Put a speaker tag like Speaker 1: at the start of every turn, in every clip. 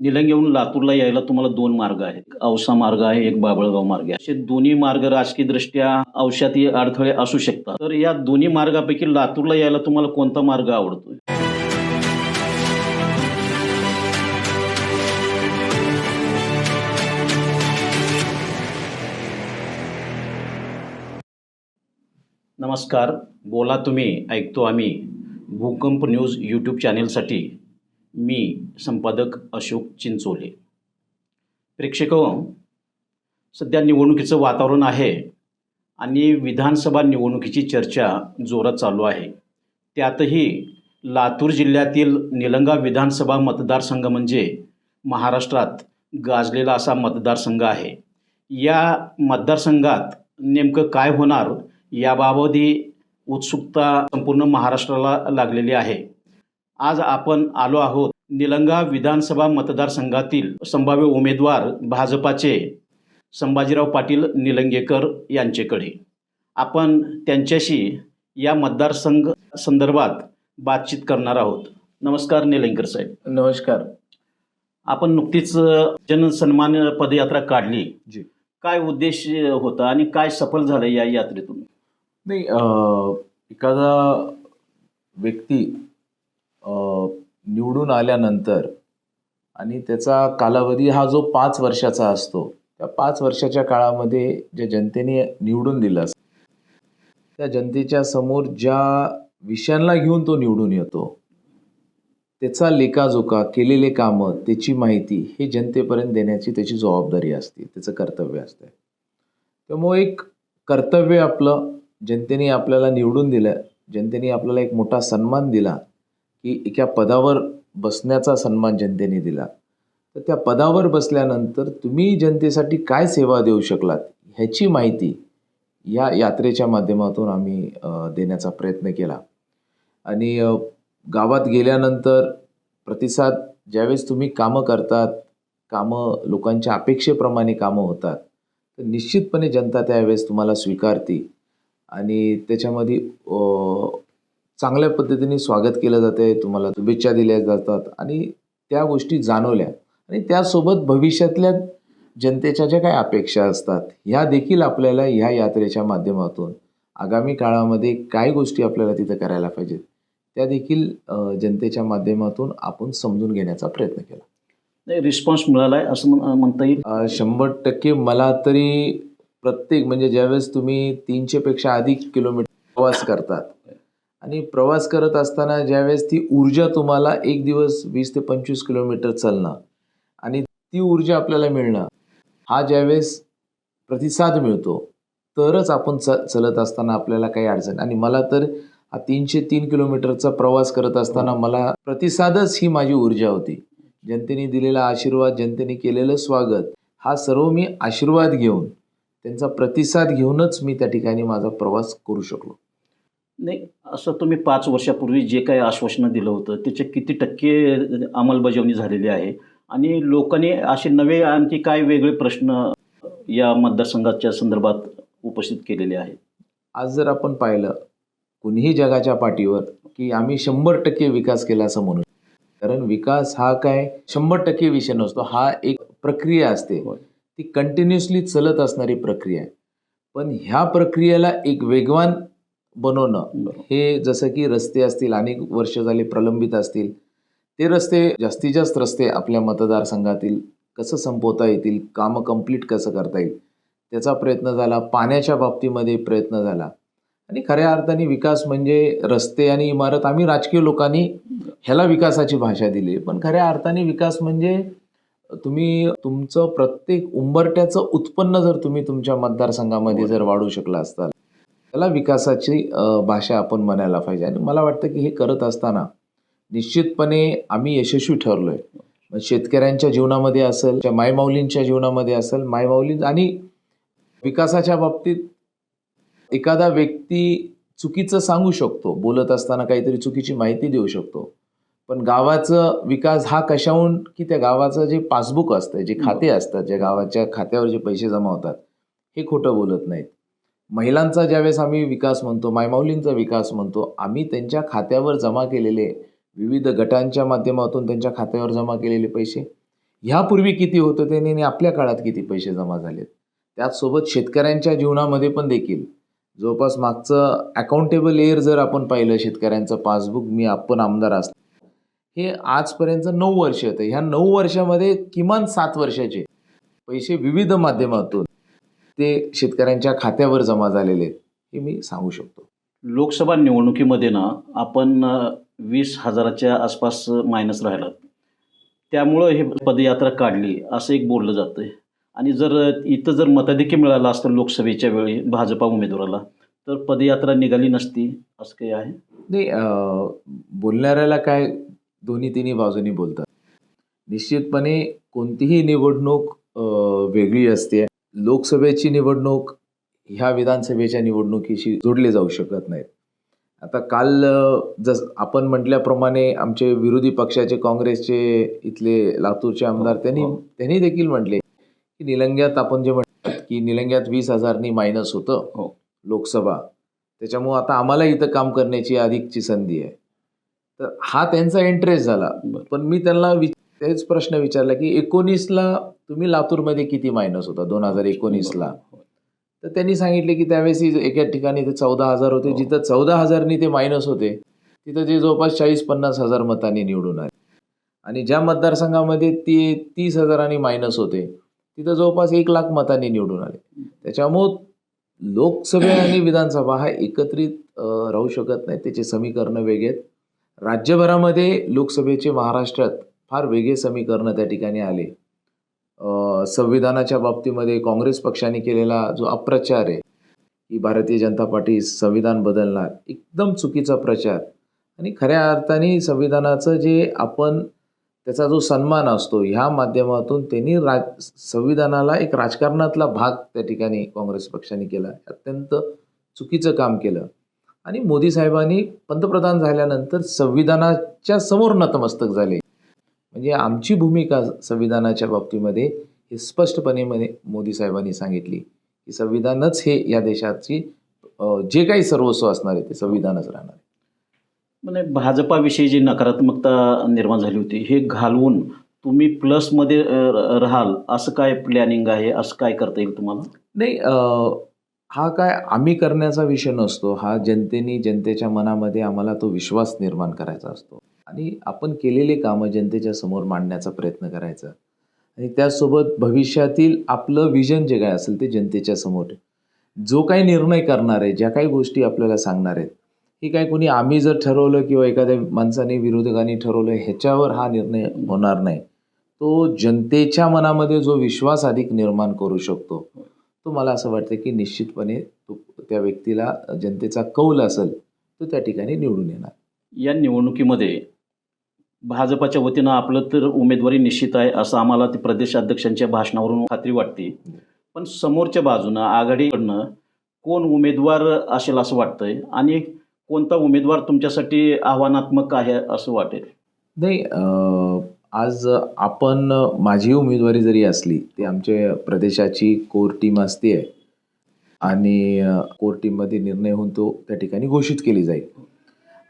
Speaker 1: निलंग्याहून लातूरला यायला तुम्हाला दोन मार्ग आहेत. औसा मार्ग आहे एक बाबळगाव मार्ग आहे. असे दोन्ही मार्ग राजकीय दृष्ट्या औषधी अडथळे असू शकतात. तर या दोन्ही मार्गापैकी लातूरला यायला तुम्हाला कोणता मार्ग आवडतोय? नमस्कार. बोला तुम्ही ऐकतो आम्ही. भूकंप न्यूज यूट्यूब चॅनेलसाठी मी संपादक अशोक चिंचोले. प्रेक्षक सध्या निवडणुकीचं वातावरण आहे आणि विधानसभा निवडणुकीची चर्चा जोरात चालू आहे. त्यातही लातूर जिल्ह्यातील निलंगा विधानसभा मतदारसंघ म्हणजे महाराष्ट्रात गाजलेला असा मतदारसंघ आहे. या मतदारसंघात नेमकं काय होणार याबाबतही उत्सुकता संपूर्ण महाराष्ट्राला लागलेली आहे. आज आपण आलो आहोत निलंगा विधानसभा मतदारसंघातील संभाव्य उमेदवार भाजपाचे संभाजीराव पाटील निलंगेकर यांचेकडे. आपण त्यांच्याशी या मतदारसंघ संदर्भात बातचीत करणार आहोत. नमस्कार निलंगेकर साहेब.
Speaker 2: नमस्कार.
Speaker 1: आपण नुकतीच जनसन्मान पदयात्रा काढली.
Speaker 2: जी.
Speaker 1: काय उद्देश होता आणि काय सफल झालं या यात्रेतून?
Speaker 2: नाही एखादा व्यक्ती निवडून आल्यानंतर आणि त्याचा कालावधी हा जो पाच वर्षाचा असतो त्या पाच वर्षाच्या काळामध्ये ज्या जनतेने निवडून दिलं त्या जनतेच्या समोर ज्या विषयांना घेऊन तो निवडून येतो त्याचा लेखाजोखा केलेले कामं त्याची माहिती हे जनतेपर्यंत देण्याची त्याची जबाबदारी असते त्याचं कर्तव्य असते त्यामुळे एक कर्तव्य आपलं जनतेने आपल्याला निवडून दिलं जनतेने आपल्याला एक मोठा सन्मान दिला की एका पदावर बसण्याचा सन्मान जनतेने दिला. तर त्या पदावर बसल्यानंतर तुम्ही जनतेसाठी काय सेवा देऊ शकलात ह्याची माहिती या यात्रेच्या माध्यमातून आम्ही देण्याचा प्रयत्न केला. आणि गावात गेल्यानंतर प्रतिसाद ज्यावेळेस तुम्ही कामं करतात कामं लोकांच्या अपेक्षेप्रमाणे कामं होतात तर निश्चितपणे जनता त्यावेळेस तुम्हाला स्वीकारते. आणि त्याच्यामध्ये चांगल्या पद्धतीने स्वागत केलं जाते तुम्हाला शुभेच्छा दिल्या जातात आणि त्या गोष्टी जाणवल्या. आणि त्यासोबत भविष्यातल्या जनतेच्या ज्या काही अपेक्षा असतात ह्या देखील आपल्याला ह्या यात्रेच्या माध्यमातून आगामी काळामध्ये काय गोष्टी आपल्याला तिथं करायला पाहिजेत त्या देखील जनतेच्या माध्यमातून आपण समजून घेण्याचा प्रयत्न केला.
Speaker 1: नाही रिस्पॉन्स मिळाला आहे असं म्हण- म्हणता येईल.
Speaker 2: शंभर टक्के मला तरी प्रत्येक म्हणजे ज्यावेळेस तुम्ही तीनशेपेक्षा अधिक किलोमीटर प्रवास करतात आणि प्रवास करत असताना ज्यावेळेस ती ऊर्जा तुम्हाला एक दिवस वीस ते पंचवीस किलोमीटर चालणं आणि ती ऊर्जा आपल्याला मिळणं हा ज्यावेळेस प्रतिसाद मिळतो तरच आपण च चलत असताना आपल्याला काही अडचण. आणि मला तर हा तीनशे तीन किलोमीटरचा प्रवास करत असताना मला प्रतिसादच ही माझी ऊर्जा होती. जनतेने दिलेला आशीर्वाद जनतेने केलेलं स्वागत हा सर्व मी आशीर्वाद घेऊन त्यांचा प्रतिसाद घेऊनच मी त्या ठिकाणी माझा प्रवास करू शकलो.
Speaker 1: नाही असं तुम्ही पाच वर्षापूर्वी जे काही आश्वासनं दिलं होतं त्याचे किती टक्के अंमलबजावणी झालेली आहे? आणि लोकांनी असे नवे आणखी काय वेगळे प्रश्न या मतदारसंघाच्या संदर्भात उपस्थित केलेले आहेत?
Speaker 2: आज जर आपण पाहिलं कुणीही जगाच्या पाठीवर की आम्ही शंभर टक्के विकास केला असं म्हणू कारण विकास हा काय शंभर टक्के विषय नसतो हा एक प्रक्रिया असते. ती कंटिन्युअसली चलत असणारी प्रक्रिया आहे. पण ह्या प्रक्रियेला एक वेगवान बनवणं. हे जसं की रस्ते असतील अनेक वर्ष झाले प्रलंबित असतील ते रस्ते जास्तीत जास्त रस्ते आपल्या मतदारसंघातील कसं संपवता येतील कामं कंप्लीट कसं करता येईल त्याचा प्रयत्न झाला पाण्याच्या बाबतीमध्ये प्रयत्न झाला. आणि खऱ्या अर्थाने विकास म्हणजे रस्ते आणि इमारत आम्ही राजकीय लोकांनी ह्याला विकासाची भाषा दिली. पण खऱ्या अर्थाने विकास म्हणजे तुम्ही तुमचं प्रत्येक उंबरट्याचं उत्पन्न जर तुम्ही तुमच्या मतदारसंघामध्ये जर वाढवू शकला असताल त्याला विकासाची भाषा आपण म्हणायला पाहिजे. आणि मला वाटतं की हे करत असताना निश्चितपणे आम्ही यशस्वी ठरलो आहे शेतकऱ्यांच्या जीवनामध्ये असेल त्या मायमाऊलींच्या जीवनामध्ये असेल मायमाऊली आणि विकासाच्या बाबतीत एखादा व्यक्ती चुकीचं सांगू शकतो बोलत असताना काहीतरी चुकीची माहिती देऊ शकतो. पण गावाचं विकास हा कशाहून की त्या गावाचं जे पासबुक असतं जे खाते असतात ज्या गावाच्या खात्यावर जे पैसे जमा होतात हे खोटं बोलत नाहीत. महिलांचा ज्यावेळेस आम्ही विकास म्हणतो मायमाऊलींचा विकास म्हणतो आम्ही त्यांच्या खात्यावर जमा केलेले विविध गटांच्या माध्यमातून त्यांच्या खात्यावर जमा केलेले पैसे. ह्यापूर्वी किती होतं त्यांनी आणि आपल्या काळात किती पैसे जमा झालेत? त्याचसोबत शेतकऱ्यांच्या जीवनामध्ये पण देखील. जवळपास मागचं अकाउंटेबल एअर जर आपण पाहिलं शेतकऱ्यांचं पासबुक मी आपण आमदार असतो हे आजपर्यंत नऊ वर्ष होतं. ह्या नऊ वर्षामध्ये किमान सात वर्षाचे पैसे विविध माध्यमातून ते शेतकऱ्यांच्या खात्यावर जमा झालेले आहेत हे मी सांगू शकतो.
Speaker 1: लोकसभा निवडणुकीमध्ये ना आपण वीस हजाराच्या आसपास मायनस राहिला. त्यामुळं हे पदयात्रा काढली असं एक बोललं जातं आहे आणि जर इथं जर मताधिक्य मिळालं असतं लोकसभेच्या वेळी भाजपा उमेदवाराला तर पदयात्रा निघाली नसती असं काही आहे?
Speaker 2: नाही बोलणाऱ्याला काय दोन्ही तिन्ही बाजूनी बोलतात. निश्चितपणे कोणतीही निवडणूक वेगळी असते. लोकसभेची निवडणूक ह्या विधानसभेच्या निवडणुकीशी जोडले जाऊ शकत नाहीत आता काल जस आपण म्हटल्याप्रमाणे आमचे विरोधी पक्षाचे काँग्रेसचे इथले लातूरचे आमदार त्यांनी
Speaker 1: हो.
Speaker 2: त्यांनी देखील म्हटले की निलंग्यात आपण जे म्हणतात की निलंग्यात वीस हजारनी मायनस होतं
Speaker 1: हो.
Speaker 2: लोकसभा त्याच्यामुळं आता आम्हाला इथं काम करण्याची अधिकची संधी आहे तर हा त्यांचा इंटरेस्ट झाला. पण मी त्यांना तेच प्रश्न विचारला की एकोणीसला तुम्ही लातूरमध्ये किती मायनस होता? दोन हजार एकोणीसला. तर त्यांनी सांगितले की त्यावेळेस एका ठिकाणी ते चौदा हजार होते.
Speaker 1: हो.
Speaker 2: जिथं चौदा हजारनी ते मायनस होते तिथं ते जवळपास चाळीस पन्नास हजार मतांनी निवडून आले. आणि ज्या मतदारसंघामध्ये ते तीस हजारांनी मायनस होते तिथं जवळपास एक लाख मतांनी निवडून आले. त्याच्यामुळं लोकसभा आणि विधानसभा हा एकत्रित राहू शकत नाही त्याचे समीकरणं वेगळे राज्यभरामध्ये लोकसभेचे महाराष्ट्रात फार वेगळे समीकरणं त्या ठिकाणी आले. संविधानाच्या बाबतीमध्ये काँग्रेस पक्षाने केलेला जो अप्रचार आहे की भारतीय जनता पार्टी संविधान बदलणार एकदम चुकीचा प्रचार. आणि खऱ्या अर्थाने संविधानाचं जे आपण त्याचा जो सन्मान असतो ह्या माध्यमातून त्यांनी राज संविधानाला एक राजकारणातला भाग त्या ठिकाणी काँग्रेस पक्षाने केला अत्यंत चुकीचं काम केलं. आणि मोदी साहेबांनी पंतप्रधान झाल्यानंतर संविधानाच्या समोर नतमस्तक झाले. म्हणजे आमची भूमिका संविधानाच्या बाबतीमध्ये हे स्पष्टपणे म्हणे मोदी साहेबांनी सांगितली की संविधानच हे या देशाची जे काही सर्वस्व असणार आहे ते संविधानच राहणार आहे.
Speaker 1: म्हणजे भाजपाविषयी जी नकारात्मकता निर्माण झाली होती हे घालवून तुम्ही प्लसमध्ये राहाल. असं काय प्लॅनिंग आहे? असं काय करता येईल तुम्हाला?
Speaker 2: नाही हा काय आम्ही करण्याचा विषय नसतो. हा जनतेने जनतेच्या मनामध्ये आम्हाला तो विश्वास निर्माण करायचा असतो. आणि आपण केलेले कामं जनतेच्या समोर मांडण्याचा प्रयत्न करायचा. आणि त्यासोबत भविष्यातील आपलं विजन जे काय असेल ते जनतेच्या समोर. जो काही निर्णय करणार आहे ज्या काही गोष्टी आपल्याला सांगणार आहेत ही काय कोणी आम्ही जर ठरवलं किंवा एखाद्या माणसाने विरोधकांनी ठरवलं ह्याच्यावर हा निर्णय होणार नाही. तो जनतेच्या मनामध्ये जो विश्वास अधिक निर्माण करू शकतो तो मला असं वाटतं की निश्चितपणे तो त्या व्यक्तीला जनतेचा कौल असेल तो त्या ठिकाणी निवडून येणार.
Speaker 1: या निवडणुकीमध्ये भाजपाच्या वतीनं आपलं तर उमेदवारी निश्चित आहे असं आम्हाला ते प्रदेशाध्यक्षांच्या भाषणावरून खात्री वाटते. पण समोरच्या बाजूनं आघाडीकडनं कोण उमेदवार असेल असं वाटतंय आणि कोणता उमेदवार तुमच्यासाठी आव्हानात्मक आहे असं वाटेल?
Speaker 2: नाही आज आपण माझी उमेदवारी जरी असली ती आमच्या प्रदेशाची कोर टीम असते. आणि कोर टीममध्ये निर्णय होऊन तो त्या ठिकाणी घोषित केली जाईल.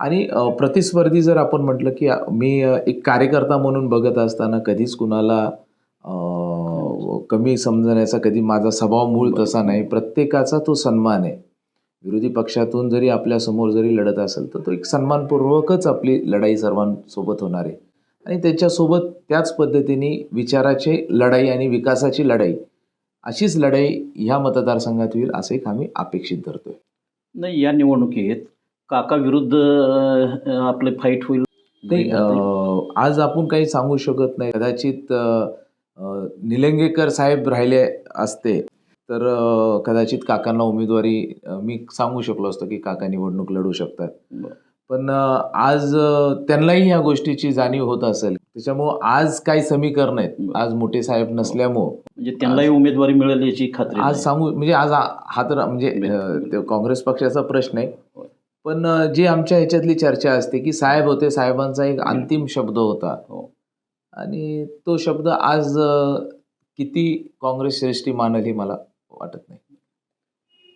Speaker 2: आणि प्रतिस्पर्धी जर आपण म्हटलं की मी एक कार्यकर्ता म्हणून बघत असताना कधीच कुणाला कमी समजण्याचा कधी माझा स्वभाव मूळ तसा नाही. प्रत्येकाचा तो सन्मान आहे. विरोधी पक्षातून जरी आपल्यासमोर जरी लढत असेल तर तो एक सन्मानपूर्वकच आपली लढाई सर्वांसोबत होणार आहे. आणि त्याच्यासोबत त्याच पद्धतीने विचाराची लढाई आणि विकासाची लढाई अशीच लढाई ह्या मतदारसंघात होईल असं एक आम्ही अपेक्षित धरतोय.
Speaker 1: नाही या निवडणुकीत काका विरुद्ध आपले फाईट होईल?
Speaker 2: नाही आज आपण काही सांगू शकत नाही. कदाचित निलंगेकर साहेब राहिले असते तर कदाचित काकांना उमेदवारी मी सांगू शकलो असतो की काका निवडणूक लढू शकतात. पण आज त्यांनाही या गोष्टीची जाणीव होत असेल. त्याच्यामुळं आज काही समीकरण आहेत. आज मोठे साहेब नसल्यामुळं.
Speaker 1: म्हणजे त्यांनाही उमेदवारी मिळेल याची खात्री
Speaker 2: आज. सांगू म्हणजे आज हा तर म्हणजे काँग्रेस पक्षाचा प्रश्न आहे. पण जी आमच्या ह्याच्यातली चर्चा असते की साहेब होते साहेबांचा एक अंतिम शब्द होता.
Speaker 1: हो.
Speaker 2: आणि तो शब्द आज किती काँग्रेस श्रेष्ठी मानल हे मला वाटत नाही.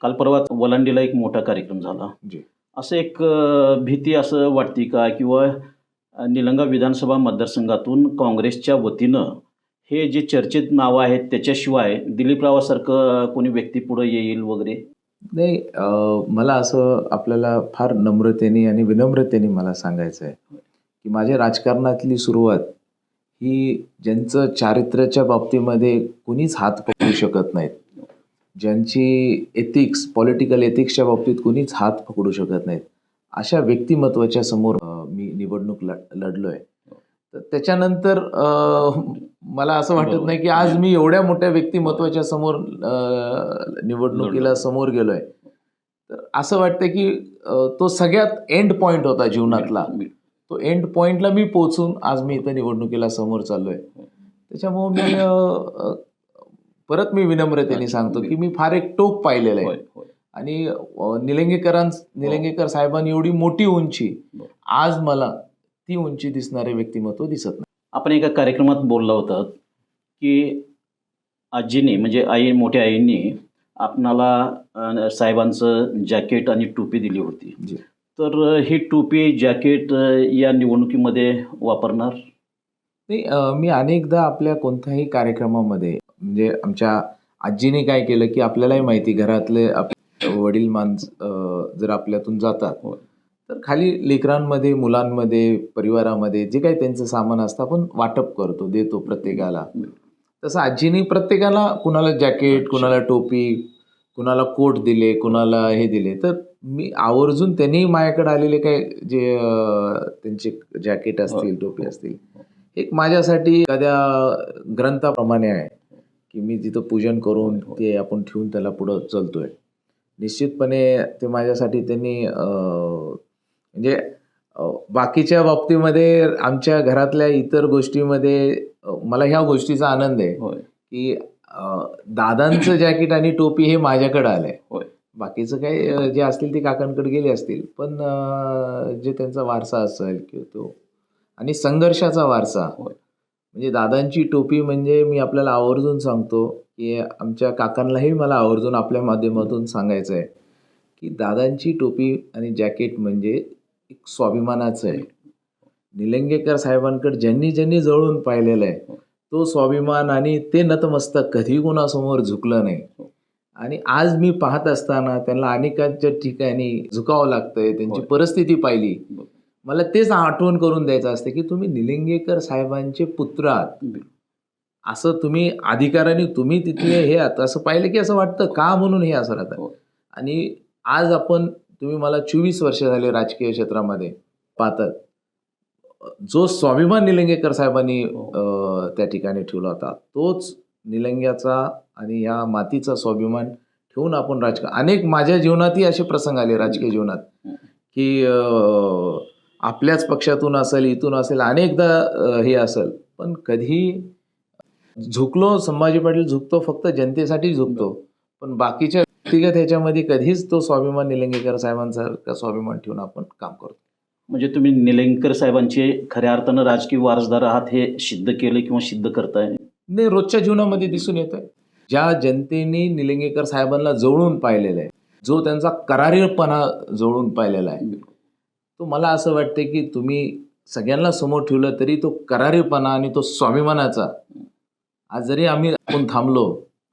Speaker 1: काल परवा वलांडीला एक मोठा कार्यक्रम झाला.
Speaker 2: जी.
Speaker 1: असं एक भीती असं वाटते का? किंवा निलंगा विधानसभा मतदारसंघातून काँग्रेसच्या वतीनं हे जे चर्चेत नावं आहेत त्याच्याशिवाय दिलीपरावासारखं कोणी व्यक्ती पुढे येईल वगैरे?
Speaker 2: नाही मला असं आपल्याला फार नम्रतेने आणि विनम्रतेने मला सांगायचं आहे की माझ्या राजकारणातली सुरुवात ही ज्यांचं चारित्र्याच्या बाबतीमध्ये कुणीच हात पकडू शकत नाहीत. ज्यांची एथिक्स पॉलिटिकल एथिक्सच्या बाबतीत कुणीच हात पकडू शकत नाहीत. अशा व्यक्तिमत्वाच्या समोर मी निवडणूक लढ लढलोय. तर त्याच्यानंतर मला असं वाटत नाही की आज मी एवढ्या मोठ्या व्यक्तिमत्वाच्या समोर निवडणुकीला समोर गेलोय. तर असं वाटतं की तो सगळ्यात एंड पॉइंट होता जीवनातला. तो एंड पॉइंटला मी पोहोचून आज मी इथं निवडणुकीला समोर चाललोय. त्याच्यामुळे मी परत मी विनम्रतेने सांगतो की मी फार एक टोक पाहिलेलं आहे. आणि निलंगेकरां निलंगेकर साहेबांनी एवढी मोठी उंची. आज मला ती उंची दिसणारे व्यक्तिमत्व दिसत नाही
Speaker 1: आपण एका कार्यक्रमात बोलला होता की आजीने म्हणजे आई मोठ्या आईंनी आपणाला साहेबांचं जॅकेट आणि टोपी दिली होती. तर ही टोपी जॅकेट या निवडणुकीमध्ये वापरणार
Speaker 2: नाही मी अनेकदा आपल्या कोणत्याही कार्यक्रमामध्ये म्हणजे आमच्या आजीने काय केलं की आपल्यालाही माहिती घरातले आपले वडील माणस जर आपल्यातून जातात
Speaker 1: होय.
Speaker 2: तर खाली लेकरांमध्ये मुलांमध्ये परिवारामध्ये जे काही त्यांचं सामान असतं आपण वाटप करतो देतो प्रत्येकाला. तसं आजीने प्रत्येकाला कुणाला जॅकेट कुणाला टोपी कुणाला कोट दिले कुणाला हे दिले. तर मी आवर्जून त्यांनी माझ्याकडे आलेले काय जे त्यांचे जॅकेट असतील टोपी असतील एक माझ्यासाठी एखाद्या ग्रंथाप्रमाणे आहे की मी तिथं पूजन करून ते आपण ठेवून त्याला पुढं चलतोय. निश्चितपणे ते माझ्यासाठी त्यांनी म्हणजे बाकीच्या बाबतीमध्ये आमच्या घरातल्या इतर गोष्टीमध्ये मला ह्या गोष्टीचा आनंद आहे की दादांचं जॅकेट आणि टोपी हे माझ्याकडे आलंय
Speaker 1: होय.
Speaker 2: बाकीचं काही अं, जे असतील ते काकांकडे गेले असतील पण जे त्यांचा वारसा असेल किंवा तो आणि संघर्षाचा वारसा. म्हणजे दादांची टोपी म्हणजे मी आपल्याला आवर्जून सांगतो की आमच्या काकांनाही मला आवर्जून आपल्या माध्यमातून सांगायचं आहे की दादांची टोपी आणि जॅकेट म्हणजे एक स्वाभिमानाचं आहे निलंगेकर साहेबांकडे ज्यांनी ज्यांनी जवळून पाहिलेलं आहे तो स्वाभिमान आणि ते नतमस्तक कधी कोणासमोर झुकलं नाही आणि आज मी पाहत असताना त्यांना अनेकांच्या ठिकाणी झुकावं लागतंय त्यांची. परिस्थिती पाहिली. मला तेच आठवण करून द्यायचं असतं की तुम्ही निलंगेकर साहेबांचे पुत्र आहात असं तुम्ही अधिकाराने तुम्ही तिथले हे आहात असं पाहिलं की असं वाटतं का म्हणून हे असं राहतं. आणि आज आपण तुम्ही मला चोवीस वर्ष झाले राजकीय क्षेत्रामध्ये पाहतात जो स्वाभिमान निलंगेकर साहेबांनी
Speaker 1: हो.
Speaker 2: त्या ठिकाणी ठेवला होता तोच निलंग्याचा आणि या मातीचा स्वाभिमान ठेवून आपण राजकारण अनेक माझ्या जीवनातही असे प्रसंग आले राजकीय जीवनात. की आपल्याच पक्षातून असेल इथून असेल अनेकदा हे असेल पण कधी झुकलो संभाजी पाटील झुकतो फक्त जनतेसाठी झुकतो पण बाकीच्या व्यक्तिगत ह्याच्यामध्ये कधीच तो स्वाभिमान निलंगेकर साहेबांचा स्वाभिमान ठेवून आपण काम करतो?
Speaker 1: म्हणजे तुम्ही निलंगेकर साहेबांचे खऱ्या अर्थानं राजकीय वारसदार आहात हे सिद्ध केलं किंवा सिद्ध करताय?
Speaker 2: नाही रोजच्या जीवनामध्ये दिसून येत आहे ज्या जनतेने निलंगेकर साहेबांना जवळून पाहिलेलं आहे जो त्यांचा करारीपणा जवळून पाहिलेला आहे तो मला असं वाटते की तुम्ही सगळ्यांना समोर ठेवलं तरी तो करारीपणा आणि तो स्वाभिमानाचा. आज जरी आम्ही आपण थांबलो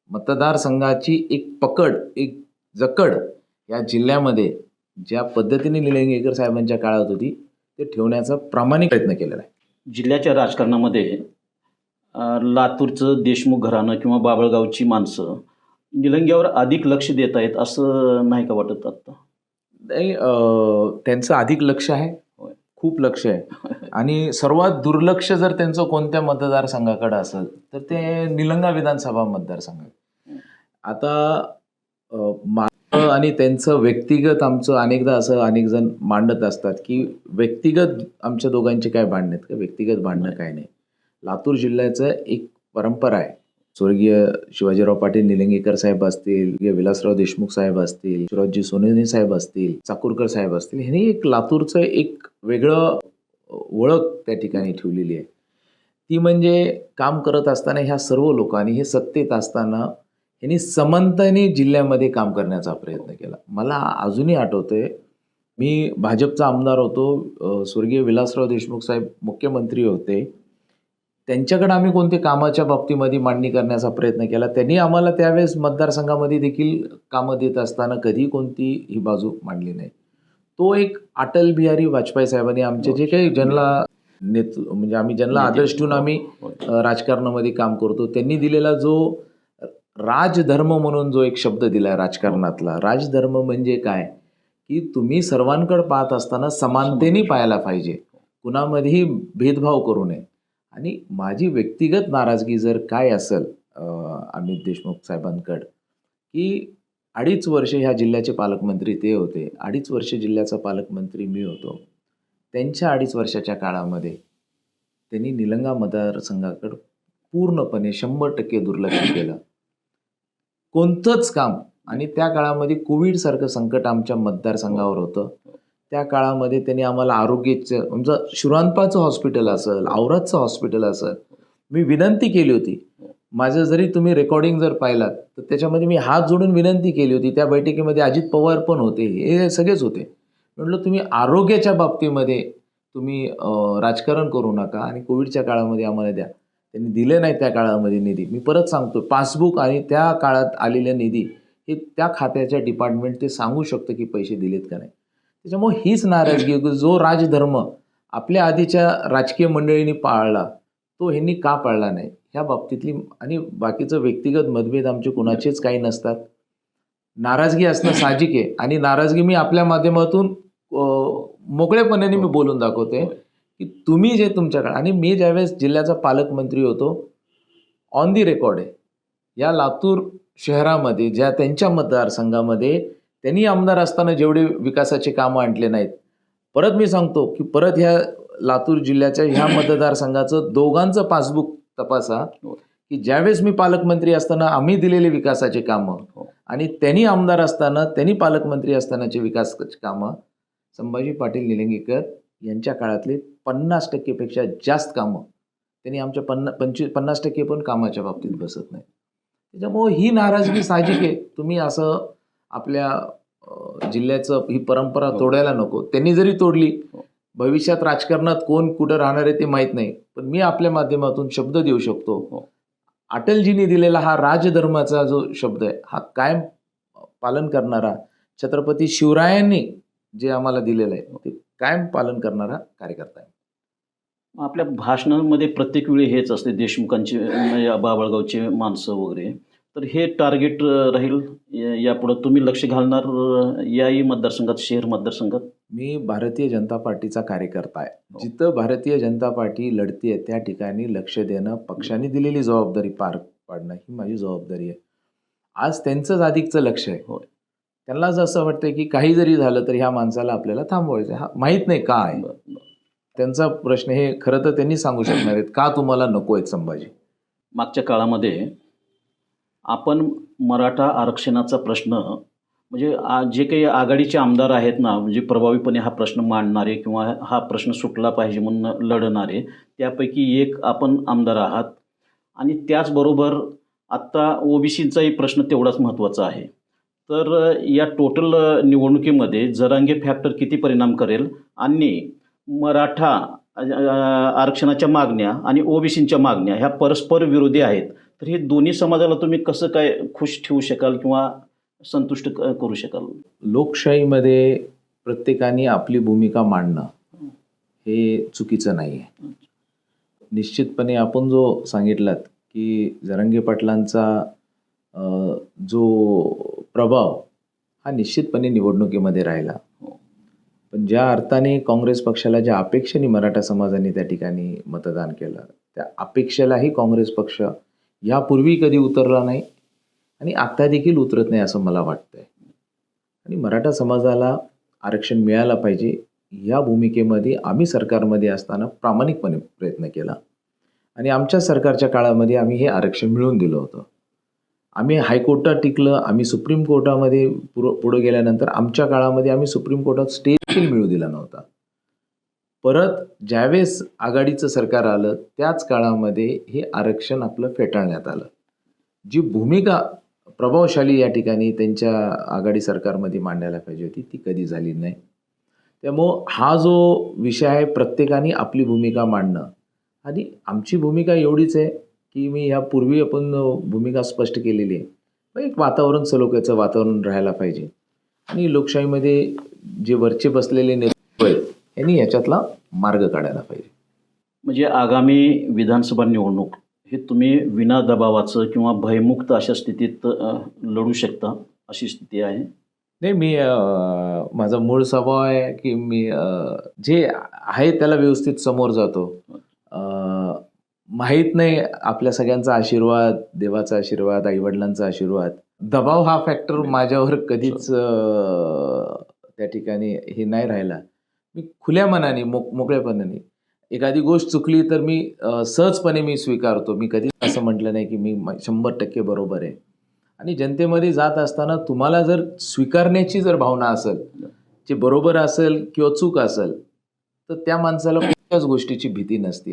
Speaker 2: मतदारसंघाची एक पकड एक जकड या जिल्ह्यामध्ये ज्या पद्धतीने निलंगेकर साहेबांच्या काळात होती ते ठेवण्याचा प्रामाणिक प्रयत्न केलेला आहे
Speaker 1: जिल्ह्याच्या राजकारणामध्ये लातूरचं देशमुख घराणं किंवा बाबळगावची माणसं निलंग्यावर अधिक लक्ष देत आहेत असं नाही का वाटत आत्ता
Speaker 2: नाही त्यांचं अधिक लक्ष आहे. खूप लक्ष आहे आणि सर्वात दुर्लक्ष जर त्यांचं कोणत्या मतदारसंघाकडे असेल तर ते निलंगा विधानसभा मतदारसंघ आहे. आता माझं आणि त्यांचं व्यक्तिगत आमचं अनेकदा असं अनेक जण मांडत असतात की व्यक्तिगत आमच्या दोघांचे काय भांडणं आहेत का? व्यक्तिगत भांडणं काय नाही. लातूर जिल्ह्याचं एक परंपरा आहे. स्वर्गीय शिवाजीराव पाटील निलंगेकर साहेब असतील विलासराव देशमुख साहेब असतील शिवराजजी सोनेने साहेब असतील चाकूरकर साहेब असतील ह्यांनी एक लातूरचं एक वेगळं ओळख त्या ठिकाणी ठेवलेली आहे. ती म्हणजे काम करत असताना ह्या सर्व लोकांनी हे सत्तेत असताना यांनी समंताने जिल्ह्यामध्ये काम करण्याचा प्रयत्न केला. मला अजूनही आठवतंय मी भाजपचा आमदार होतो स्वर्गीय विलासराव देशमुख साहेब मुख्यमंत्री होते. त्यांच्याकडे आम्ही कोणते कामाच्या बाबतीमध्ये मांडणी करण्याचा प्रयत्न केला? त्यांनी आम्हाला त्यावेळेस मतदारसंघामध्ये देखील कामं देत असताना कधी कोणती ही बाजू मांडली नाही. तो एक अटल बिहारी वाजपेयी साहेबांनी आमचे जे काही ज्यांना नेतृ म्हणजे आम्ही ज्यांना आदर्श ठेवून आम्ही राजकारणामध्ये काम करतो त्यांनी दिलेला जो राजधर्म म्हणून जो एक शब्द दिला आहे राजकारणातला. राजधर्म म्हणजे काय? की तुम्ही सर्वांकडे पाहत असताना समानतेने पाहायला पाहिजे. कुणामध्येही भेदभाव करू नये. आणि माझी व्यक्तिगत नाराजगी जर काय असेल अमित देशमुख साहेबांकड की अडीच वर्ष ह्या जिल्ह्याचे पालकमंत्री ते होते अडीच वर्ष जिल्ह्याचा पालकमंत्री मी होतो. त्यांच्या अडीच वर्षाच्या काळामध्ये त्यांनी निलंगा मतदारसंघाकडं पूर्णपणे शंभर टक्के दुर्लक्ष केलं. कोणतंच काम. आणि त्या काळामध्ये कोविडसारखं संकट आमच्या मतदारसंघावर होतं. त्या काळामध्ये त्यांनी आम्हाला आरोग्याचं आमचं शुरांपाचं हॉस्पिटल असेल औरादचं हॉस्पिटल असेल मी विनंती केली होती. माझं जरी तुम्ही रेकॉर्डिंग जर पाहिलात तर त्याच्यामध्ये मी हात जोडून विनंती केली होती. त्या बैठकीमध्ये अजित पवार पण होते हे सगळेच होते. म्हटलं तुम्ही आरोग्याच्या बाबतीमध्ये तुम्ही राजकारण करू नका आणि कोविडच्या काळामध्ये आम्हाला द्या. त्यांनी दिले नाही त्या काळामध्ये निधी. मी परत सांगतो पासबुक आणि त्या काळात आलेल्या निधी हे त्या खात्याच्या डिपार्टमेंट ते सांगू शकतं की पैसे दिलेत का नाही. त्याच्यामुळे हीच नाराजगी की जो राजधर्म आपल्या आधीच्या राजकीय मंडळींनी पाळला तो ह्यांनी का पाळला नाही? ह्या बाबतीतली आणि बाकीचं व्यक्तिगत मतभेद आमचे कुणाचेच काही नसतात. नाराजगी असणं साहजिक आहे आणि नाराजगी मी आपल्या माध्यमातून मोकळेपणाने मी बोलून दाखवते. की तुम्ही जे तुमच्याकडे आणि मी ज्यावेळेस जिल्ह्याचा पालकमंत्री होतो ऑन दी रेकॉर्ड आहे. या लातूर शहरामध्ये ज्या त्यांच्या मतदारसंघामध्ये त्यांनी आमदार असताना जेवढे विकासाचे कामं आणले नाहीत. परत मी सांगतो की परत ह्या लातूर जिल्ह्याच्या ह्या मतदारसंघाचं दोघांचं पासबुक तपासा की ज्यावेळेस मी पालकमंत्री असताना आम्ही दिलेले विकासाचे कामं
Speaker 1: हो.
Speaker 2: आणि त्यांनी आमदार असताना त्यांनी पालकमंत्री असतानाचे विकासाची कामं संभाजी पाटील निलंगेकर यांच्या काळातले पन्नास टक्केपेक्षा जास्त कामं त्यांनी आमच्या पन्ना पंचवीस पन्नास टक्के पण कामाच्या बाबतीत बसत नाही त्याच्यामुळं ही नाराजगी साहजिक आहे तुम्ही असं आपल्या जिल्ह्याचं ही परंपरा
Speaker 1: हो.
Speaker 2: तोडायला नको त्यांनी जरी तोडली
Speaker 1: हो.
Speaker 2: भविष्यात राजकारणात कोण कुठं राहणार आहे ते माहीत नाही पण मी आपल्या माध्यमातून शब्द देऊ शकतो
Speaker 1: हो.
Speaker 2: अटलजींनी दिलेला हा राजधर्माचा जो शब्द आहे हा कायम पालन करणारा छत्रपती शिवरायांनी जे आम्हाला दिलेलं आहे ते कायम पालन करणारा कार्यकर्ता आहे.
Speaker 1: आपल्या भाषणामध्ये प्रत्येक वेळी हेच असते देशमुखांचे या बाबळगावचे माणसं वगैरे. तर हे टार्गेट राहील या- यापुढं तुम्ही लक्ष घालणार याही मतदारसंघात शहर मतदारसंघात?
Speaker 2: मी भारतीय जनता पार्टीचा कार्यकर्ता आहे. जिथं भारतीय जनता पार्टी लढतीये त्या ठिकाणी लक्ष देणं पक्षाने दिलेली जबाबदारी पार पाडणं ही माझी जबाबदारी आहे. आज त्यांचंच अधिकचं लक्ष आहे. त्यांना असं वाटतं की काही जरी झालं तर ह्या माणसाला आपल्याला थांबवायचं आहे. हा माहीत नाही का आहे. त्यांचा प्रश्न हे खरं तर त्यांनी सांगू शकणार आहेत. का तुम्हाला नको आहेत संभाजी?
Speaker 1: मागच्या काळामध्ये आपण मराठा आरक्षणाचा प्रश्न म्हणजे आ- जे काही आघाडीचे आमदार आहेत ना म्हणजे प्रभावीपणे हा प्रश्न मांडणारे किंवा हा प्रश्न सुटला पाहिजे म्हणून लढणारे त्यापैकी एक आपण आमदार आहात. आणि त्याचबरोबर आत्ता ओबीसीचाही प्रश्न तेवढाच महत्त्वाचा आहे. तर या टोटल निवडणुकीमध्ये जरांगे फॅक्टर किती परिणाम करेल? आणि मराठा आरक्षणाच्या मागण्या आणि ओबीसींच्या मागण्या ह्या परस्पर विरोधी आहेत. तर हे दोन्ही समाजाला तुम्ही कसं काय खुश ठेवू शकाल किंवा संतुष्ट करू शकाल?
Speaker 2: लोकशाहीमध्ये प्रत्येकाने आपली भूमिका मांडणं हे. चुकीचं नाही आहे निश्चितपणे आपण जो सांगितलात की जरंगे पाटलांचा जो प्रभाव हा निश्चितपणे निवडणुकीमध्ये राहिला. पण ज्या अर्थाने काँग्रेस पक्षाला ज्या अपेक्षेने मराठा समाजाने त्या ठिकाणी मतदान केलं त्या अपेक्षेलाही काँग्रेस पक्ष यापूर्वी कधी उतरला नाही आणि आत्ता देखील उतरत नाही असं मला वाटतंय. आणि मराठा समाजाला आरक्षण मिळायला पाहिजे या भूमिकेमध्ये आम्ही सरकारमध्ये असताना प्रामाणिकपणे प्रयत्न केला. आणि आमच्या सरकारच्या काळामध्ये आम्ही हे आरक्षण मिळवून दिलं होतं. आम्ही हायकोर्टात टिकलं आम्ही सुप्रीम कोर्टामध्ये पुढं पुढं गेल्यानंतर आमच्या काळामध्ये आम्ही सुप्रीम कोर्टात स्टे देखील मिळू दिला नव्हता. परत ज्यावेळेस आघाडीचं सरकार आलं त्याच काळामध्ये हे आरक्षण आपलं फेटाळण्यात आलं. जी भूमिका प्रभावशाली या ठिकाणी त्यांच्या आघाडी सरकारमध्ये मांडायला पाहिजे होती ती कधी झाली नाही. त्यामुळं हा जो विषय आहे प्रत्येकाने आपली भूमिका मांडणं. आणि आमची भूमिका एवढीच आहे की मी ह्यापूर्वी आपण भूमिका स्पष्ट केलेली आहे. एक वातावरण सलोख्याचं वातावरण राहायला पाहिजे. आणि लोकशाहीमध्ये जे वरचे बसलेले नेतृत्व आहेत यांनी याच्यातला मार्ग काढायला पाहिजे.
Speaker 1: म्हणजे आगामी विधानसभा निवडणूक हे तुम्ही विना दबावाचं किंवा भयमुक्त अशा स्थितीत लढू शकता अशी स्थिती आहे?
Speaker 2: नाही मी माझा मूळ स्वभाव आहे की मी जे आहे त्याला व्यवस्थित समोर जातो. माहीत नाही आपल्या सगळ्यांचा आशीर्वाद देवाचा आशीर्वाद आईवडिलांचा आशीर्वाद. दबाव हा फॅक्टर माझ्यावर कधीच त्या ठिकाणी हे नाही राहिला. मी खुल्या मनाने मोक मोकळेपणाने एखादी गोष्ट चुकली तर मी सहजपणे मी स्वीकारतो. मी कधी असं म्हटलं नाही की मी म- शंभर टक्के बरोबर आहे. आणि जनतेमध्ये जात असताना तुम्हाला जर स्वीकारण्याची जर भावना असेल जे बरोबर असेल किंवा चूक असेल तर त्या माणसाला कुठल्याच गोष्टीची भीती नसते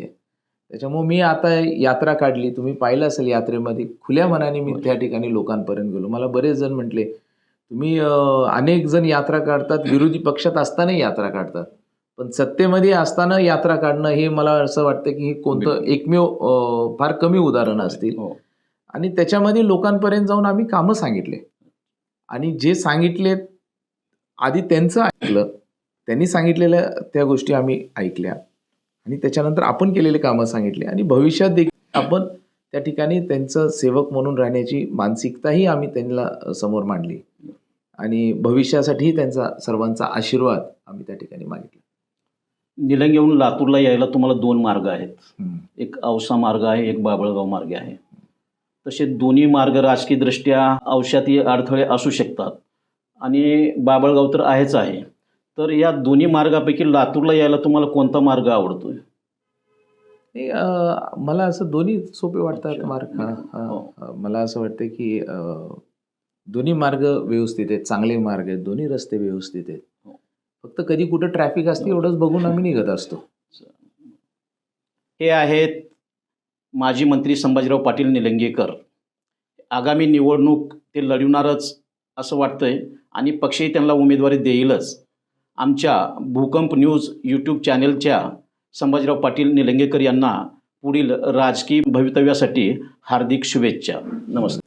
Speaker 2: त्याच्यामुळे मी आता यात्रा काढली. तुम्ही पाहिलं असेल यात्रेमध्ये खुल्या मनाने मी त्या ठिकाणी लोकांपर्यंत गेलो. मला बरेच जण म्हटले तुम्ही अनेक जण यात्रा काढतात विरोधी पक्षात असतानाही यात्रा काढतात. पण सत्तेमध्ये असताना यात्रा काढणं हे मला असं वाटतं की हे कोणतं एकमेव फार कमी उदाहरण असतील.
Speaker 1: हो.
Speaker 2: आणि त्याच्यामध्ये लोकांपर्यंत जाऊन आम्ही कामं सांगितले. आणि जे सांगितले आधी त्यांचं ऐकलं. त्यांनी सांगितलेल्या त्या गोष्टी आम्ही ऐकल्या. आणि त्याच्यानंतर आपण केलेले कामं सांगितले. आणि भविष्यात देखील आपण त्या ठिकाणी त्यांचं सेवक म्हणून राहण्याची मानसिकताही आम्ही त्यांना समोर मांडली. आणि भविष्यासाठीही त्यांचा सर्वांचा आशीर्वाद आम्ही त्या ठिकाणी मागितला.
Speaker 1: निलंग्याहून लातूरला यायला तुम्हाला दोन मार्ग आहेत. एक औसा मार्ग आहे एक बाबळगाव मार्ग आहे. तसे दोन्ही मार्ग राजकीयदृष्ट्या औषधी अडथळे असू शकतात. आणि बाबळगाव तर आहेच आहे. तर या दोन्ही मार्गापैकी लातूरला यायला तुम्हाला कोणता मार्ग
Speaker 2: नाही, अं, मला असं दोन्ही सोपे वाटतात. मार्ग. हा, मला असं वाटतं की दोन्ही मार्ग व्यवस्थित आहेत चांगले मार्ग आहेत दोन्ही रस्ते व्यवस्थित आहेत.
Speaker 1: हो.
Speaker 2: फक्त कधी कुठं ट्रॅफिक असते एवढंच बघून आम्ही निघत असतो.
Speaker 1: हे आहेत माजी मंत्री संभाजीराव पाटील निलंगेकर. आगामी निवडणूक ते लढवणारच असं वाटतंय आणि पक्षही त्यांना उमेदवारी देईलच. आमच्या भूकंप न्यूज यूट्यूब चॅनेलच्या संभाजीराव पाटील निलंगेकर यांना पुढील राजकीय भवितव्यासाठी हार्दिक शुभेच्छा. नमस्कार.